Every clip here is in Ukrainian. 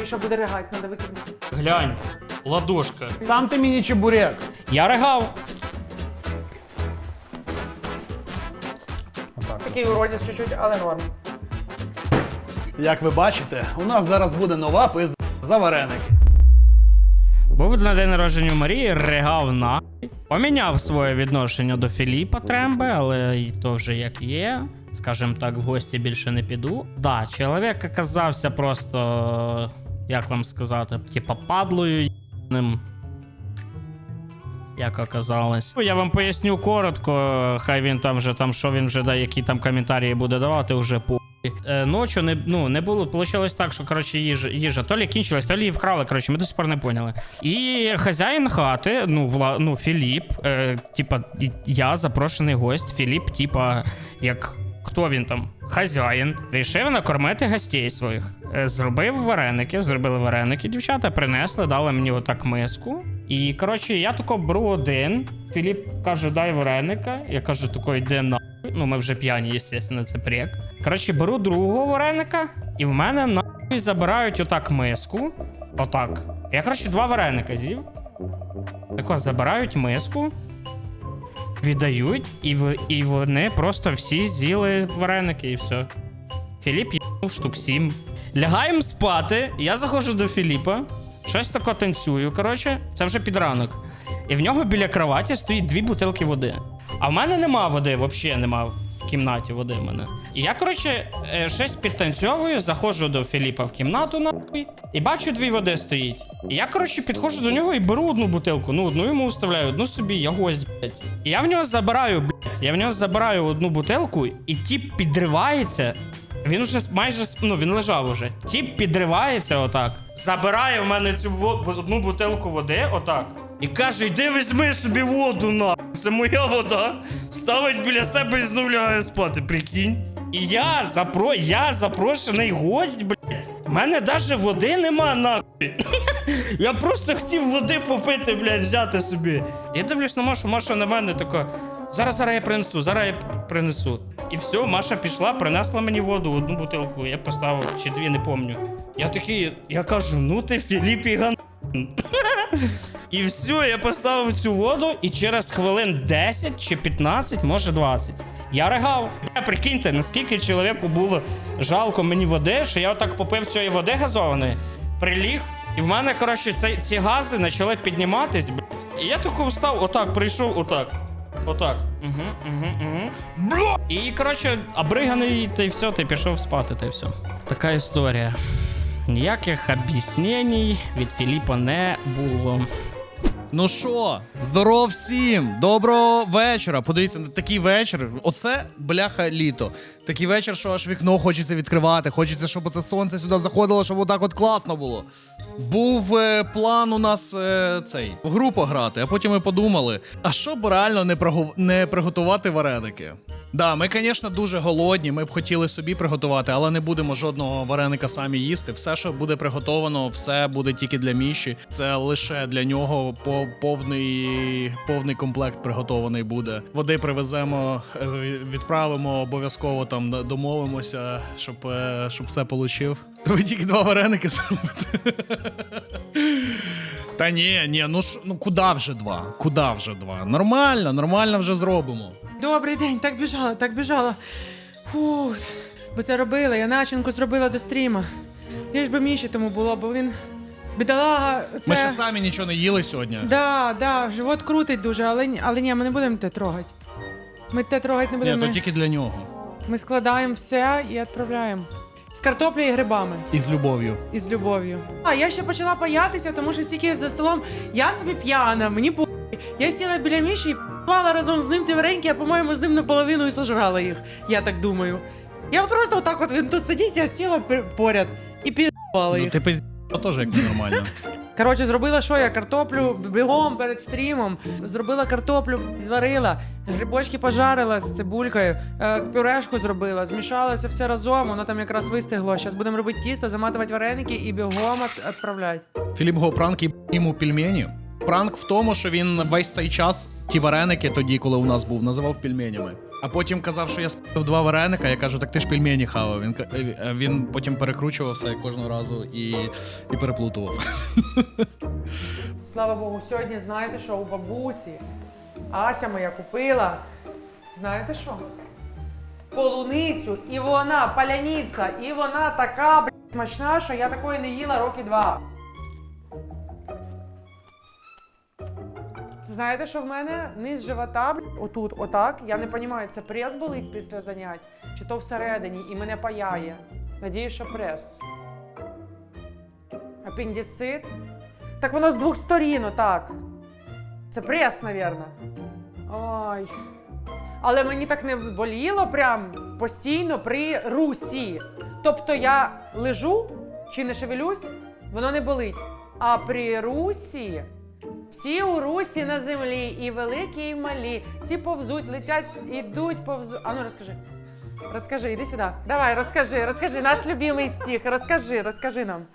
Міша буде ригати, треба викинути. Глянь, ладошка. Сам ти мені чебурек. Я ригав. Такий уродець чуть-чуть, але норм. Як ви бачите, у нас зараз буде нова пизда за вареники. Був на день народження у Марії, ригав на. Поміняв своє відношення до Філіпа Тремби, але і то вже як є. Скажем так, в гості більше не піду. Да, чоловік оказався просто, як вам сказати, типа падлою єбаним. Як оказалось. Ну, Я вам поясню коротко, хай він там вже там, що він вже да, які там коментарі буде давати, вже по. Е, ночі не, ну, не було. Получилось так, що коротше, їжа, їжа то лі кінчилась, то лі її вкрали. Коротше, ми до сих пор не поняли. І хазяїн хати, ну, вла, ну Філіп, е, типа, я запрошений гость. Філіп, типа, як хто він там? Хазяїн, рішив накормити гостей своїх. Е, Зробив вареники, зробили вареники. Дівчата принесли, дали мені отак миску. І коротше, я тако беру один. Філіп каже, дай вареника. Я кажу, тако йди на. Ну, ми вже п'яні, звісно, це прек. Коротше, беру другого вареника, і в мене нахуй забирають отак миску. Отак. Я, коротше, два вареника з'їв. Тако забирають миску, віддають, і, в, і вони просто всі з'їли вареники, і все. Філіп їв штук сім. Лягаємо спати. Я заходжу до Філіпа. Щось тако танцюю. Коротше, це вже під ранок. І в нього біля кроваті стоїть дві бутилки води. А в мене нема води, взагалі нема в кімнаті води в мене. І я, коротше, е, щось підтанцьовую, заходжу до Філіпа в кімнату нахуй, і бачу дві води стоїть. І я, коротше, підходжу до нього і беру одну бутилку. Ну, одну йому вставляю, одну собі, я гость, блядь. І я в нього забираю, блядь. Я в нього забираю одну бутилку, і тіп підривається. Він вже майже ну, він лежав уже. Тіп підривається отак. Забирає в мене цю одну бутилку води, отак. І каже: йди візьми собі воду на. Це моя вода. Ставить біля себе і знову лягає спати, прикинь. І я запро... я запрошений гость, блядь. У мене навіть води нема нахуй. Я просто хотів води попити, блядь, взяти собі. Я дивлюсь на Машу, Маша на мене така. Зараз зараз я принесу, зараз я принесу. І все, Маша пішла, принесла мені воду, одну бутилку. Я поставив чи дві, не помню. Я такий, я кажу, ну ти Філіп і ган. І все, я поставив цю воду, і через хвилин 10 чи 15, може 20. Я ригав. Бля, прикиньте, наскільки чоловіку було жалко мені води, що я отак попив цієї води газованої, приліг, і в мене, коротше, ці, ці гази почали підніматись, блядь. І я тако встав, отак, прийшов, отак. Отак. Угу, угу, угу. Бля! І, коротше, обриганий, та й все, ти пішов спати, та все. Така історія. Ніяких об'яснень від Філіпа не було. Ну що, здоров всім! Доброго вечора. Подивіться на такий вечір. Оце бляха літо. Такий вечір, що аж вікно хочеться відкривати. Хочеться, щоб це сонце сюди заходило, щоб отак от класно було. Був е, план у нас е, цей в гру пограти, а потім ми подумали: а що б реально не, прогу- не приготувати вареники? Да, ми, звісно, дуже голодні. Ми б хотіли собі приготувати, але не будемо жодного вареника самі їсти. Все, що буде приготовано, все буде тільки для Міші. Це лише для нього повний, повний комплект приготований буде. Води привеземо, е, відправимо обов'язково там домовимося, щоб, е, щоб все получив. Ви тільки два вареники зробите. Та ні, ні, ну ж ну куди вже два? Куди вже два? Нормально, нормально вже зробимо. Добрий день, так біжала, так біжала. Фух, бо це робила, я начинку зробила до стріма. Я ж би Міші тому було, бо він. Бідолага, це... Ми ще самі нічого не їли сьогодні. Да, да, живот крутить дуже, але, ні- але ні, ми не будемо те трогати. Ми те трогати не Ні, будемо. то тільки для нього. Ми складаємо все і відправляємо. З картоплею і грибами. І з любов'ю. І з любов'ю. А я ще почала паятися, тому що стільки за столом я собі п'яна, мені по. Я сіла біля Міші і пала разом з ним ті вареньки, а по-моєму з ним наполовину і сожрала їх. Я так думаю. Я от просто отак от він тут сидить, я сіла поряд і пірвала Ну ти пизд... теж як нормально. Коротше, зробила що я? Картоплю бігом перед стрімом. Зробила картоплю, зварила, грибочки пожарила з цибулькою, е, пюрешку зробила, змішала це все разом, воно там якраз вистигло. Зараз будемо робити тісто, заматувати вареники і бігом відправляти. Філіп Гопранк і йому пельмені. Пранк в тому, що він весь цей час ті вареники, тоді, коли у нас був, називав пельменями. А потім казав, що я спив два вареника. Я кажу, так ти ж пельмені хавав. Він, ка- е, він потім перекручував все кожного разу і, і переплутував. Слава Богу, сьогодні знаєте, що у бабусі Ася моя купила. Знаєте що? Полуницю, і вона паляниця, і вона така блядь, смачна, що я такої не їла роки два. Знаєте, що в мене низ живота, отут, отак. Я не розумію, це прес болить після занять, чи то всередині і мене паяє. Надіюсь, що прес. Апендицит. Так воно з двох сторін, отак. Це прес, напевно. Ой. Але мені так не боліло прям постійно при русі. Тобто я лежу чи не шевелюсь, воно не болить. А при русі всі у русі на землі, і великі, і малі. Всі повзуть, летять, ідуть, повзуть. А ну розкажи. Розкажи, іди сюди. Давай, розкажи, розкажи, наш любимий стих. Розкажи, розкажи нам.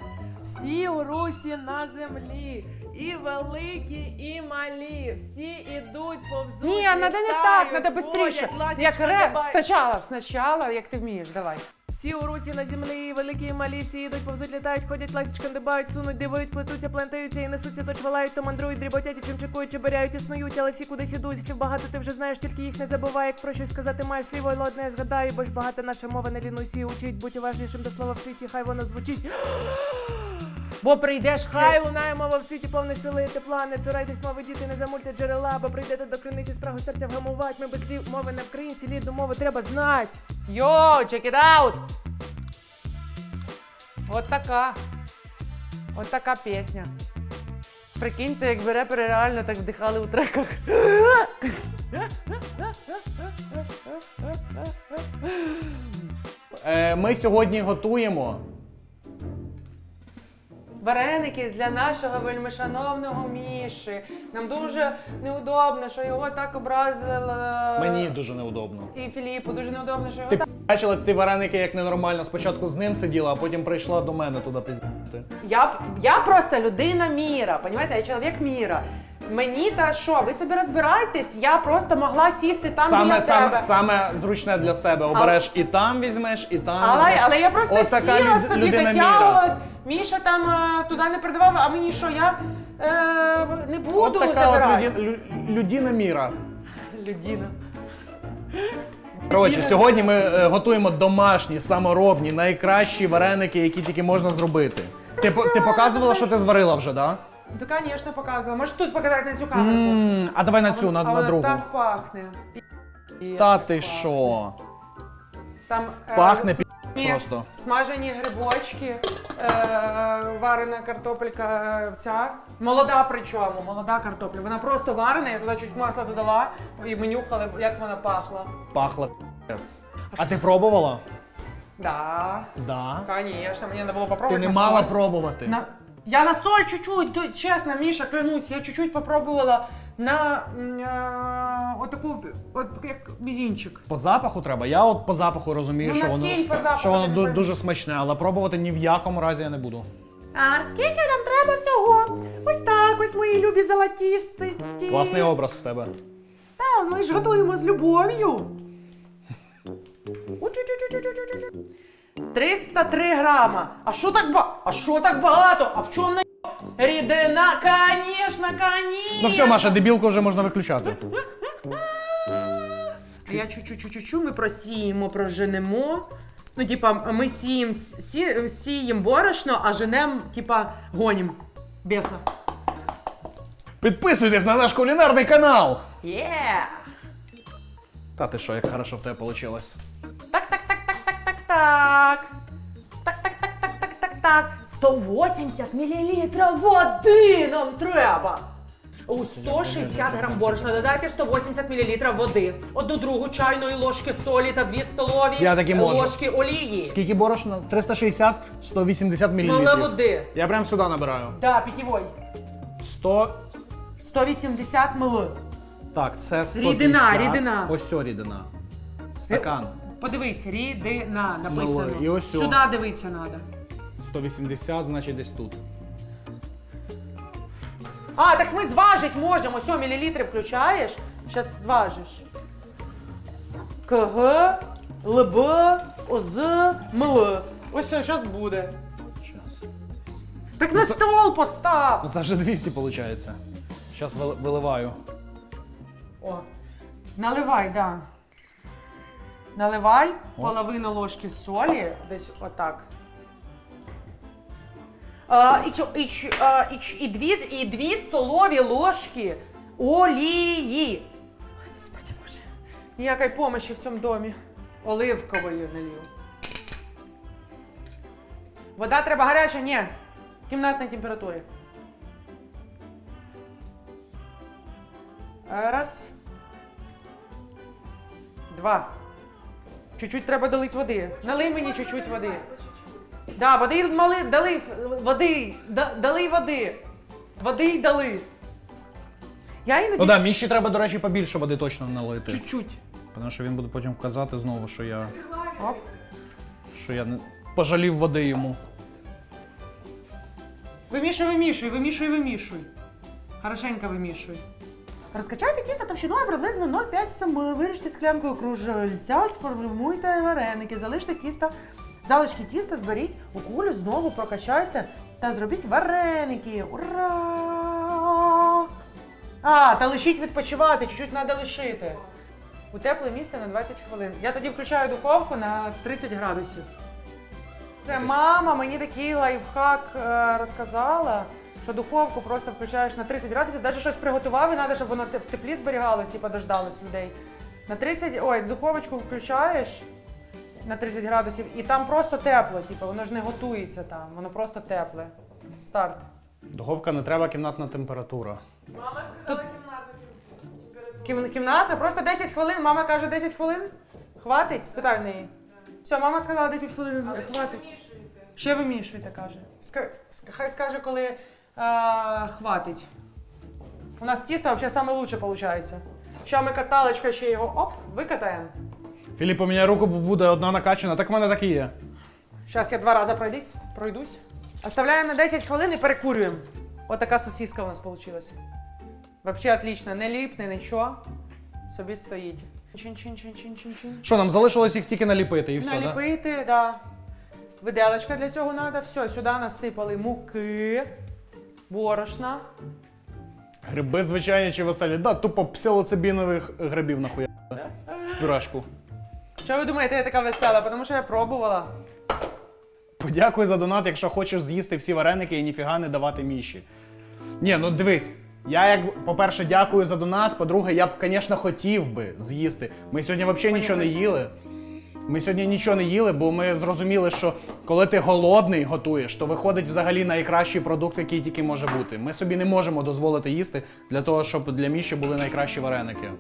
Всі у русі на землі, і великі, і малі. Всі ідуть повзуть. Ні, надо не так, надо швидше. Як реп, спочатку, спочатку, як ти вмієш, давай. Всі у русі на землі, великі, і малі. Всі ідуть повзуть, літають, ходять, лазять, кандибають, сунуть, дивують, плетуться, плентаються і несуться, то чвалають, то мандрують, дріботять, і чим чекують, чебиряють, існують, але всі кудись ідуть. Слів багато ти вже знаєш, тільки їх не забувай. Як про щось сказати маєш сліво, але одне згадай, бо ж багата наша мова не лінуйся і учить, будь уважнішим до слова в світі, хай воно звучить. Бо прийдеш Хай лунає мова в світі повне сили і тепла, не цурайтесь мови, діти, не замульте джерела, бо прийдете до криниці спрагу серця вгамувати. Ми без слів мови не вкриємці, ліду мови треба знати. Йо, check it out! От така. От така пісня. Прикиньте, якби репери реально так вдихали у треках. Е, ми сьогодні готуємо. Вареники для нашого вельмишановного Міші. Нам дуже неудобно, що його так образили. Мені дуже неудобно. І Філіпу дуже неудобно, що його Ти так. бачила ти вареники як ненормально. Спочатку з ним сиділа, а потім прийшла до мене туди піздати. Я, я просто людина міра, понімаєте? Я чоловік міра. Мені та що, ви собі розбирайтесь, я просто могла сісти там Саме, біля саме, тебе. саме зручне для себе. Обереш і там візьмеш, і там. Але, візьмеш. але я просто Ось така сіла люд- собі, людина міра. дотягувалась. Міша там е, туди не передавав, а мені що, я е, не буду От така от забирати. люді- лю- людина міра. Людина. Коротше, сьогодні ми е, готуємо домашні, саморобні, найкращі вареники, які тільки можна зробити. Ти, по- ти показувала, що ти зварила вже, так? Ну, звісно, показувала. Можеш тут показати на цю камеру. Да? А давай на цю, на, на другу. так пахне. Пі- Та ти пахне. що? Там е, Пахне пі- ні, просто. Смажені грибочки, е, варена картопелька е, ця. Молода причому, молода картопля. Вона просто варена, я туди чуть масла додала і ми нюхали, як вона пахла. Пахло пі***ц. А ти пробувала? Да, Да. конечно, мені треба було Ти не на мала соль. пробувати. На... Я на соль чуть-чуть, то- чесно, Міша, клянусь, я чуть-чуть попробувала на м, е, отаку, от як мізінчик. По запаху треба. Я от по запаху розумію, Ну, що на воно, сіль по запаху що воно ти не ду- поймеш. дуже смачне, але пробувати ні в якому разі я не буду. А скільки нам треба всього? Ось так, ось мої любі золотісті. Класний образ в тебе. Та, ми ж готуємо з любов'ю. У-чу-чу-чу-чу-чу-чу-чу. 303 грама. А що так ба? А що так багато? А в чому на рідина? Конечно, конечно. Ну все, Маша, дебілку вже можна виключати. А я чу-чу-чу-чу-чу, ми просіємо, проженемо. Ну, типа, ми сіємо, сі, сіємо борошно, а женем, типа, гонім. Беса. Підписуйтесь на наш кулінарний канал. Є! Та ти що, як хорошо в тебе вийшло. Так, так, так, так, так, так, так. Так, так, так, так, так, так, так. 180 мл води нам треба. У 160 грам борошна додайте 180 мл води, одну другу чайної ложки солі та 2 столові Я таки можу. ложки олії. Скільки борошна? 360, 180 мл. Мало води. Я прям сюди набираю. Да, питьевой. 100. 180 мл. Так, це 150. Рідина, рідина. Ось сьо рідина. Стакан. Подивись, рідина написано. Ну, і ось сьо. Сюди дивитися треба. 180, значить десь тут. А, так ми зважить можемо. Все, мілілітри включаєш. Зараз зважиш. КГ, ЛБ, ОЗ, МЛ. Ось все, зараз буде. Так на стол постав! Ну це вже 200 виходить. Зараз виливаю. О. Наливай, да. Наливай половину ложки солі, десь отак. А, і, чо- і, ч- а, і, ч- і, дві, і дві столові ложки олії. Господи боже. Ніякої помощі в цьому домі. Оливкової налів. Вода треба гаряча? Ні. Кімнатної температури. Раз. Два. Чуть-чуть треба долити води. Налий мені чуть-чуть води. Да, води мали, дали води. Да, дали води. Води й дали. Я іноді Ну да, мені треба, до речі, побільше води точно налити. чуть-чуть. Тому що він буде потім казати знову, що я, Оп. що я не пожалів води йому. Вимішуй, вимішуй, вимішуй, вимішуй. Хорошенько вимішуй. Розкачайте тісто товщиною приблизно 0,5 см. Виріжте склянкою кружельця, сформуйте вареники, залиште тісто. Залишки тіста зберіть у кулю, знову прокачайте та зробіть вареники. Ура! А, та лишіть відпочивати, чуть-чуть треба лишити. У тепле місце на 20 хвилин. Я тоді включаю духовку на 30 градусів. Це мама мені такий лайфхак е, розказала, що духовку просто включаєш на 30 градусів, навіть щось приготував, і треба, щоб воно в теплі зберігалось, типу дождалось людей. На 30, ой, духовочку включаєш на 30 градусів, і там просто тепло, типу, воно ж не готується там, воно просто тепле. Старт. Духовка не треба кімнатна температура. Мама Кім, кімнатна, просто 10 хвилин. Мама каже 10 хвилин. Хватить? Спитай в неї. Все, мама сказала 10 хвилин. Хватить. Ще вимішуйте, каже. Ск- хай скаже, коли е, хватить. У нас тісто взагалі саме лучше виходить. Що ми каталочкою ще його оп, викатаємо. Філіп, поміняй руку, бо буде одна накачана. Так в мене так і є. Зараз я два рази пройдусь, пройдусь. Оставляємо на 10 хвилин і перекурюємо. Отака сосиска у нас вийшла. Взагалі отлично, не ліпне, нічого. Собі стоїть. Чин-чин-чин-чин-чин-чин. Що, нам залишилось їх тільки наліпити і все, так? Да? Наліпити, да. Виделочка для цього треба. Все, сюди насипали муки, борошна. Гриби звичайні чи веселі. Да, тупо псилоцибінових грибів нахуя. В пюрешку. Що ви думаєте, я така весела? Тому що я пробувала. Подякуй за донат, якщо хочеш з'їсти всі вареники і ніфіга не давати міші. Ні, ну дивись. Я як, по-перше, дякую за донат. По-друге, я б, звісно, хотів би з'їсти. Ми сьогодні взагалі нічого не їли. Ми сьогодні нічого не їли, бо ми зрозуміли, що коли ти голодний готуєш, то виходить взагалі найкращий продукт, який тільки може бути. Ми собі не можемо дозволити їсти для того, щоб для Міші були найкращі вареники.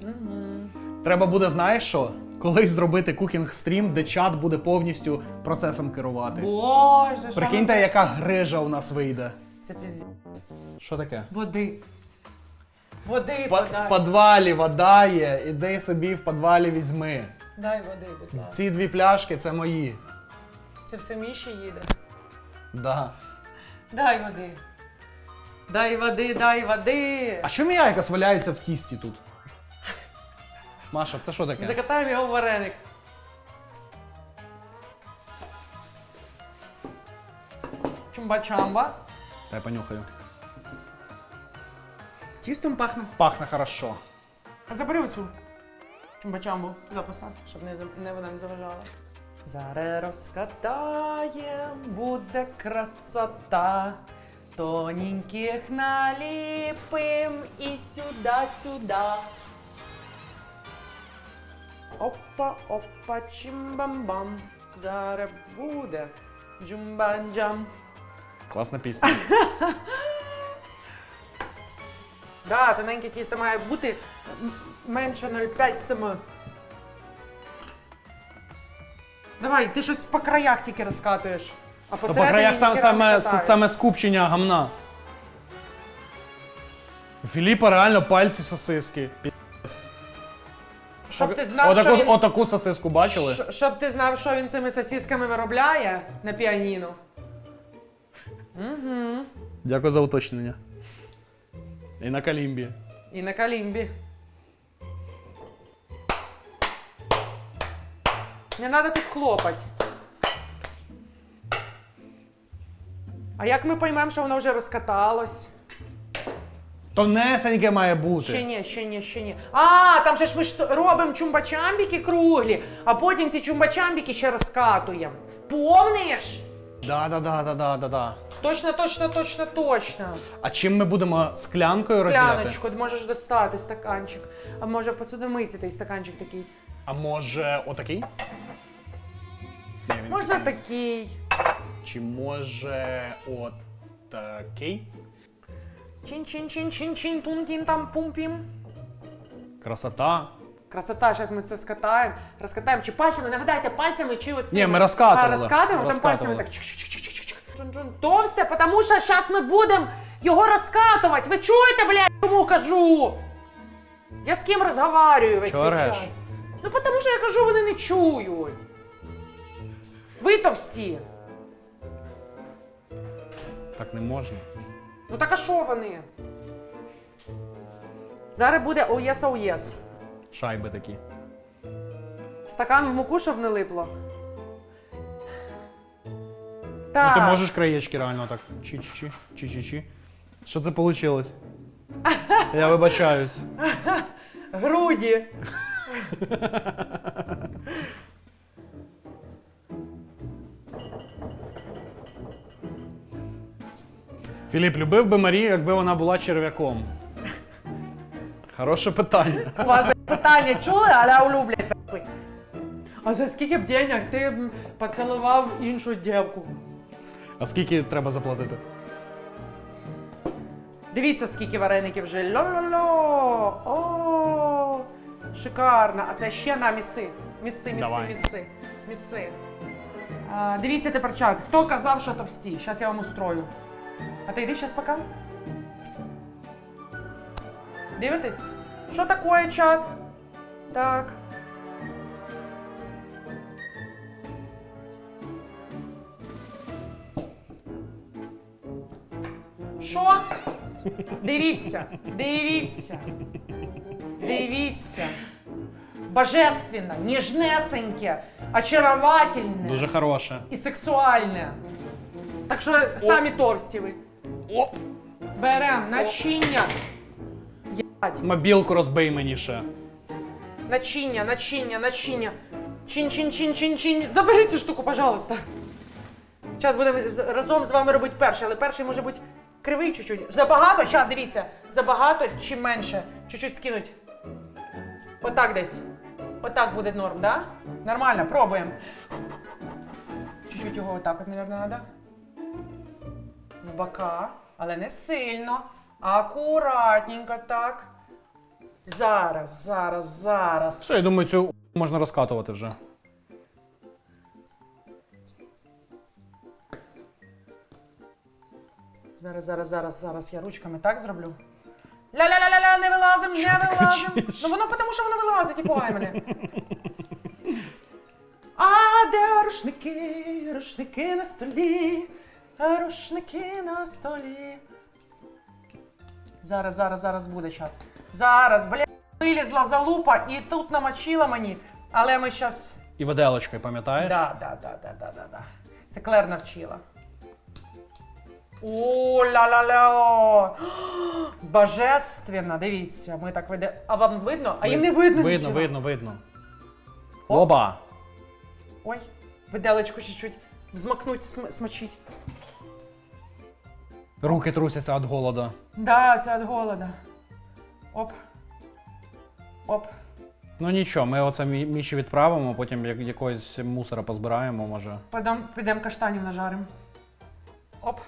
Треба буде, знаєш що? Колись зробити кукінг-стрім, де чат буде повністю процесом керувати. Боже, Прикиньте, ви- яка грижа у нас вийде. Це пізд... Що таке? Води. Води подай. в підвалі вода є, іди собі в підвалі візьми. Дай води, будь ласка. Ці дві пляшки це мої. Це все Міші їде. Да. Дай води. Дай води, дай води. А чому яйка валяється в тісті тут? Маша, це що таке? Закатаємо його в вареник. Чумба-чамба. Я понюхаю. Тістом пахне. Пахне хорошо. А забери оцю чумба-чамбу. Туди постав, щоб не, не вона не заважала. Зараз розкатаєм, буде красота. Тоненьких наліпим і сюда-сюда. Опа, опа, чимбам-бам. Зараз буде джумбанджам. Класна пісня. Да, тоненьке тісто має бути менше 0,5 см. Давай, ти щось по краях тільки розкатуєш. А То по краях сам, ніхіра не саме, катаєш. саме скупчення гамна. У Філіпа реально пальці сосиски. Пі***ць. Щоб ти знав, отаку, що він- отаку сосиску бачили? Щ- Щоб ти знав, що він цими сосісками виробляє на піаніно. Угу. Дякую за уточнення. І на калімбі. І на калімбі. Не треба тут хлопати. А як ми поймемо, що воно вже розкаталось? Тонесеньке має бути. Ще ні, ще ні, ще ні. А, там же ж ми ж робимо чумбачамбіки круглі, а потім ці чумбачамбіки ще розкатуємо. Помниш? Да, да, да, да, да, да, да. Точно, точно, точно, точно. А чим ми будемо склянкою розділяти? Скляночку можеш достати, стаканчик. А може в посудомийці той стаканчик такий. А може отакий? Ні, він Можна такий. такий. Чи може отакий? Чин-чин-чин-чин-чин, тун-тін там пум-пім. Красота. Красота, зараз ми це скатаємо, розкатаємо. Чи пальцями, нагадайте, пальцями чи оцими? Ні, ми розкатували. А, розкатуємо, там Розкатували. пальцями так. чик-чик-чик-чик-чик. Чун-чун. Товсте, тому що зараз ми будемо його розкатувати. Ви чуєте, блядь, кому кажу? Я з ким розговорюю весь цей час? Ну, тому що я кажу, вони не чують. Ви товсті. Так не можна. Ну так а що вони? Зараз буде oh yes, oh yes. Шайби такі. Стакан в муку, щоб не липло. Ну ти можеш краєчки реально так. Чі-чі-чі, чі-чі-чі. Що це вийшло? Я вибачаюсь. Груді. Філіп, любив би Марію, якби вона була черв'яком. Хороше питання. У вас питання чули, але улюблять. А за скільки б денег ти б поцілував іншу дівку? А скільки треба заплатити? Дивіться, скільки вареників вже. Ло-ло-ло. О, шикарно. А це ще на міси. Міси, міси, Давай. міси. Міси. А, дивіться тепер чат. Хто казав, що товсті? Зараз я вам устрою. А ти йди зараз пока. Дивитесь? Що таке чат? Так. Дивіться, дивіться, дивіться. Божественно, ніжнесеньке, очаровательне Дуже хороше. і сексуальне. Так що самі товсті ви. Оп! Берем начиння. Ядь. Мобілку розбий мені ще. Начиння, начиння, начиння. Чин-чин-чин-чин-чин. Заберіть цю штуку, пожалуйста. Зараз будемо з- разом з вами робити перший, але перший може бути кривий чуть-чуть. Забагато, щас, дивіться. Забагато чи менше. Чуть-чуть скинуть. Отак десь. Отак буде норм, да? Нормально, пробуємо. Чуть-чуть його отак от, мабуть, треба. В бока, але не сильно. Акуратненько так. Зараз, зараз, зараз. Все, я думаю, цю можна розкатувати вже. Зараз, зараз, зараз, зараз я ручками так зроблю. Ля-ля-ля-ля, не вилазим, не ти вилазим. кричиш? Ну воно тому, що воно вилазить і пугай мене. А де рушники, рушники на столі, рушники на столі. Зараз, зараз, зараз буде чат. Зараз, бля, вилізла залупа і тут намочила мені. Але ми щас. І виделочкою, пам'ятаєш? Да, да, да, да, да, да, да. Це Клер навчила. О, ля-ля-ля! Божественно, дивіться, ми так веде. А вам видно? А їм не видно. Видно, ніхіра. видно, видно. О. Оба! Ой, виделечку чуть-чуть взмакнуть, см- смочить. Руки трусяться від голода. Да, це від голода. Оп. Оп. Ну нічого, ми оце Мі- Міші відправимо, потім як- якогось мусора позбираємо, може. Підем, підем каштанів нажарим. Оп.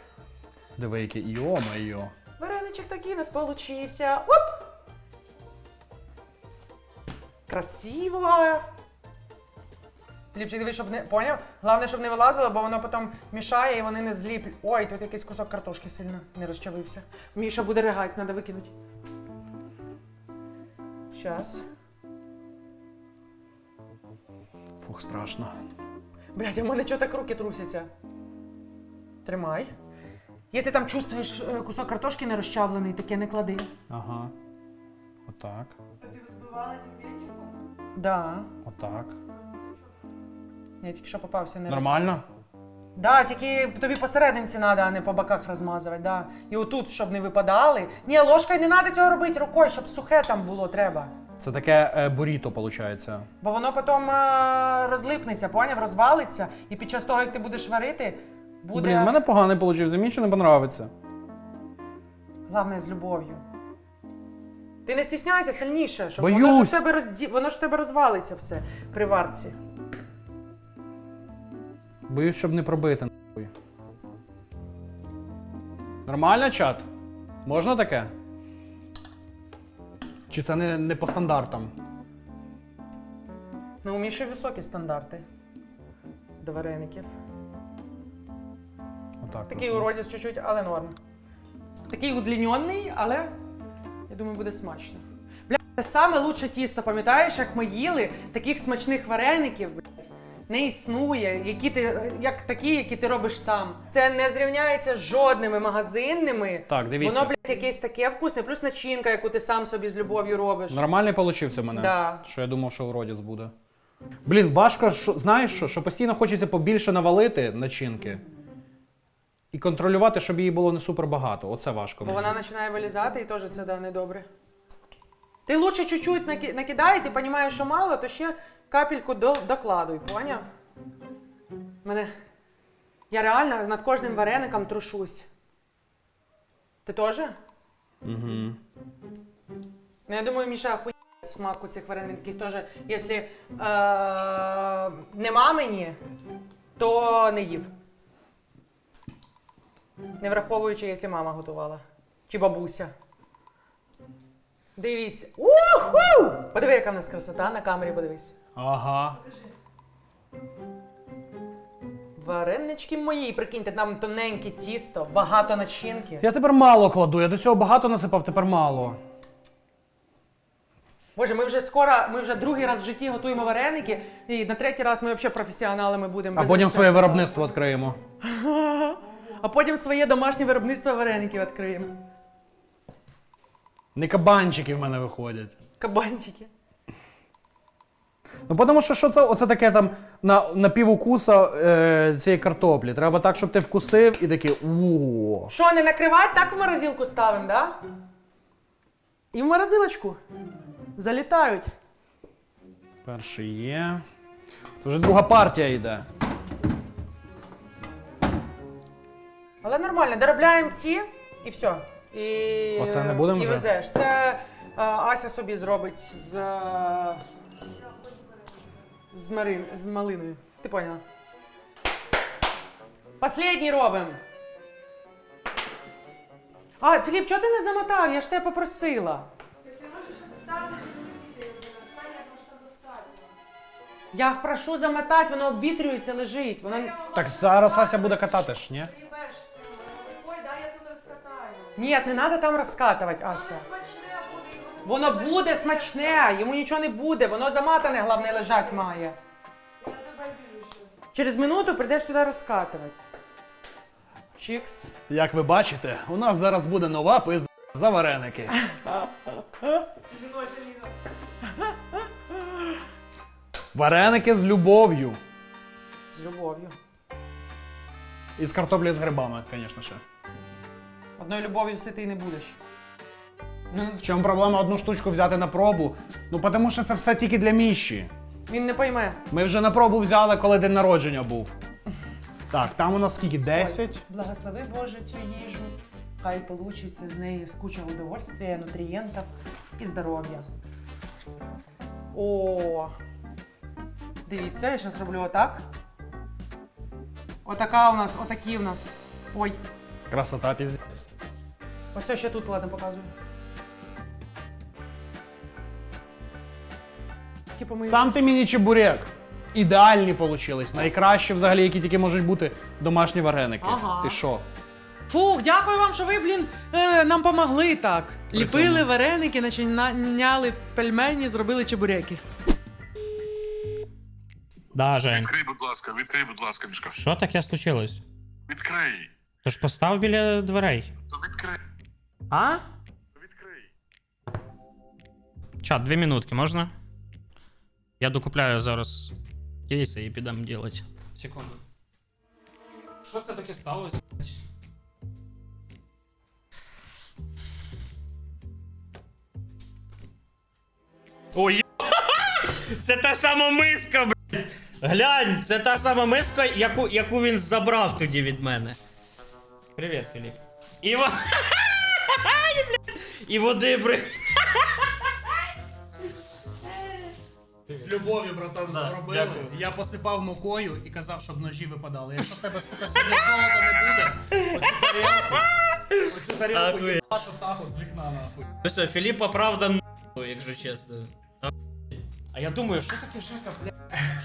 Диви, які йо-моє. Вареничок такий у нас получився. Оп! Красиво! Філіпчик, диви, щоб не. Поняв? Головне, щоб не вилазило, бо воно потім мішає і вони не зліплять. Ой, тут якийсь кусок картошки сильно не розчавився. Міша буде ригати, треба викинути. Щас. Фух, страшно. Блядь, а в мене чого так руки трусяться? Тримай. Якщо там чувствуєш е, кусок картошки не розчавлений, таке не клади. Ага. Отак. Да. Отак. Я тільки що попався не Нормально? Да, тільки тобі посерединці треба, а не по боках розмазувати, да. І отут, щоб не випадали. Ні, ложкою не треба цього робити рукою, щоб сухе там було, треба. Це таке е, буріто, виходить. Бо воно потім е, розлипнеться, поняв, розвалиться, і під час того, як ти будеш варити, буде. Блін, в мене поганий вийшов, мені що не подобається. Головне з любов'ю. Ти не стісняйся сильніше, щоб воно ж, Боюсь. в тебе розді... воно ж в тебе розвалиться все при варці. Боюсь, щоб не пробити. нахуй. Нормально, чат? Можна таке? Чи це не, не по стандартам? Ну, у Міші високі стандарти до вареників. Отак. Такий уродець чуть-чуть, але норм. Такий удліньонний, але я думаю, буде смачно. Бля, це саме лучше тісто, пам'ятаєш, як ми їли таких смачних вареників, блядь, не існує, які ти, як такі, які ти робиш сам. Це не зрівняється з жодними магазинними. Так, дивіться. Воно, блядь, якесь таке вкусне, плюс начинка, яку ти сам собі з любов'ю робиш. Нормальний получився в мене. Да. Що я думав, що уродець буде. Блін, важко, що, знаєш що, що постійно хочеться побільше навалити начинки. І контролювати, щоб її було не супер багато. Оце важко. Бо мені. вона починає вилізати і теж це да, недобре. Ти лучше чуть-чуть наки- накидай, ти розумієш, що мало, то ще капельку до- докладуй, поняв? Мене. Я реально над кожним вареником трушусь. Ти теж? Угу. Ну, я думаю, Міша охуєть смак у цих вареників теж. Якщо е- нема мені, то не їв. Не враховуючи, якщо мама готувала. Чи бабуся. Дивіться. Уху! Подиви, яка в нас красота на камері, подивись. Ага. Варенички мої, прикиньте, там тоненьке тісто, багато начинки. Я тепер мало кладу. Я до цього багато насипав, тепер мало. Боже, ми вже скоро, ми вже другий раз в житті готуємо вареники, і на третій раз ми взагалі професіоналами будемо. А без потім рецепту. своє виробництво відкриємо. А потім своє домашнє виробництво вареників відкриємо. Не кабанчики в мене виходять. Кабанчики. Ну, тому що що це оце таке там на, на півукуса е, цієї картоплі. Треба так, щоб ти вкусив і такий о. Що, не накривати, так в морозилку ставимо, да? І в морозилочку. Залітають. Перший є. Це вже друга партія йде. Але нормально, доробляємо ці і все. І, Оце не будемо і вже? везеш. Це е, Ася собі зробить з. е, з, марин, з малиною. Ти поняла? Последній робимо. А, Філіп, чого ти не замотав? Я ж тебе попросила. Я прошу замотати, воно обвітрюється, лежить. Воно... Так зараз Ася буде катати ж, ні? Ні, не треба там розкатувати, Ася. Воно буде смачне, йому нічого не буде, воно заматане, головне, лежать має. Через минуту прийдеш сюди розкатувати. Чікс. Як ви бачите, у нас зараз буде нова пизда за вареники. Вареники з любов'ю. З любов'ю. І з картоплею з грибами, звісно ще. Одною любов'ю ситий не будеш. Ну, В чому проблема одну штучку взяти на пробу? Ну, тому що це все тільки для Міші. він не пойме. Ми вже на пробу взяли, коли день народження був. Так, там у нас скільки? 10? Благослови Боже цю їжу. Хай получиться з неї з куча удовольствия, нутрієнтів і здоров'я. О! Дивіться, я зараз роблю отак. Отака у нас, отакі у нас. Ой, Красота піздець. Ось ще тут, ладно, показую. Сам ти мені чебурек. Ідеальні получились. Найкращі взагалі, які тільки можуть бути домашні вареники. Ага. Ти що? Фух, дякую вам, що ви, блін, е, нам помогли так. При Ліпили цьому. вареники, начиняли пельмені, зробили чебуреки. Да, Жень. Відкрий, будь ласка, відкрий, будь ласка, мішка. Що таке случилось? Відкрий. Тож постав біля дверей. То відкрий. А? Відкрий. Чат, дві минутки, можна? Я докупляю зараз кейси і підемо делать. Секунду. Що це таке сталося? Ой, це та сама миска, блядь. Глянь, це та сама миска, яку, яку він забрав тоді від мене. Привіт, Філіп. І, во... І води, бри. З любов'ю, братан, Да, робили. дякую. Я посипав мукою і казав, щоб ножі випадали. Якщо в тебе, сука, сьогодні золота не буде, оцю тарілку, оцю тарілку Ахуєть. їбаш отак от з вікна нахуй. Ну все, Філіпа правда нахуй, якщо чесно. А я думаю, що таке Жека, бля?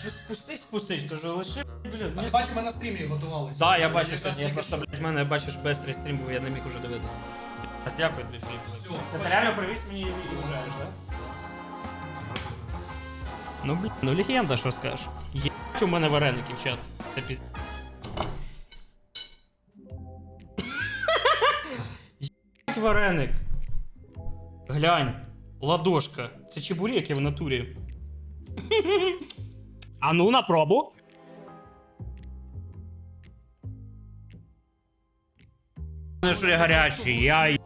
Щось спустись, спустись, кажу, лиши, блядь, мені... Бач, ми на стрімі готувалися. Да, я бачу сьогодні, я просто, блядь, в мене, бачиш, бестрий стрім був, я не міг уже дивитися. Ось Дякую тобі, Філіп. Це ти реально привіз мені і вважаєш, так? Ну, блядь, ну легенда, що скажеш. Єбать у мене вареники в чат. Це піз... Єбать вареник. Глянь. Ладошка. Це чебурек в натурі. А ну на пробу. Вони ж гарячі, я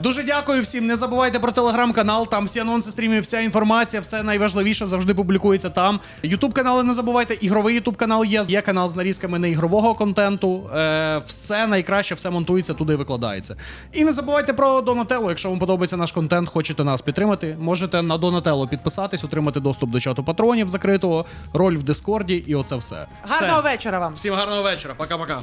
Дуже дякую всім. Не забувайте про телеграм-канал. Там всі анонси стрімів, вся інформація, все найважливіше завжди публікується там. Ютуб канали не забувайте. Ігровий ютуб канал є. Є канал з нарізками неігрового контенту. Е, все найкраще, все монтується, туди і викладається. І не забувайте про Донателло. Якщо вам подобається наш контент, хочете нас підтримати, можете на Донателло підписатись, отримати доступ до чату патронів закритого, роль в Дискорді і оце все. Гарного все. вечора вам. Всім гарного вечора. Пока-пока.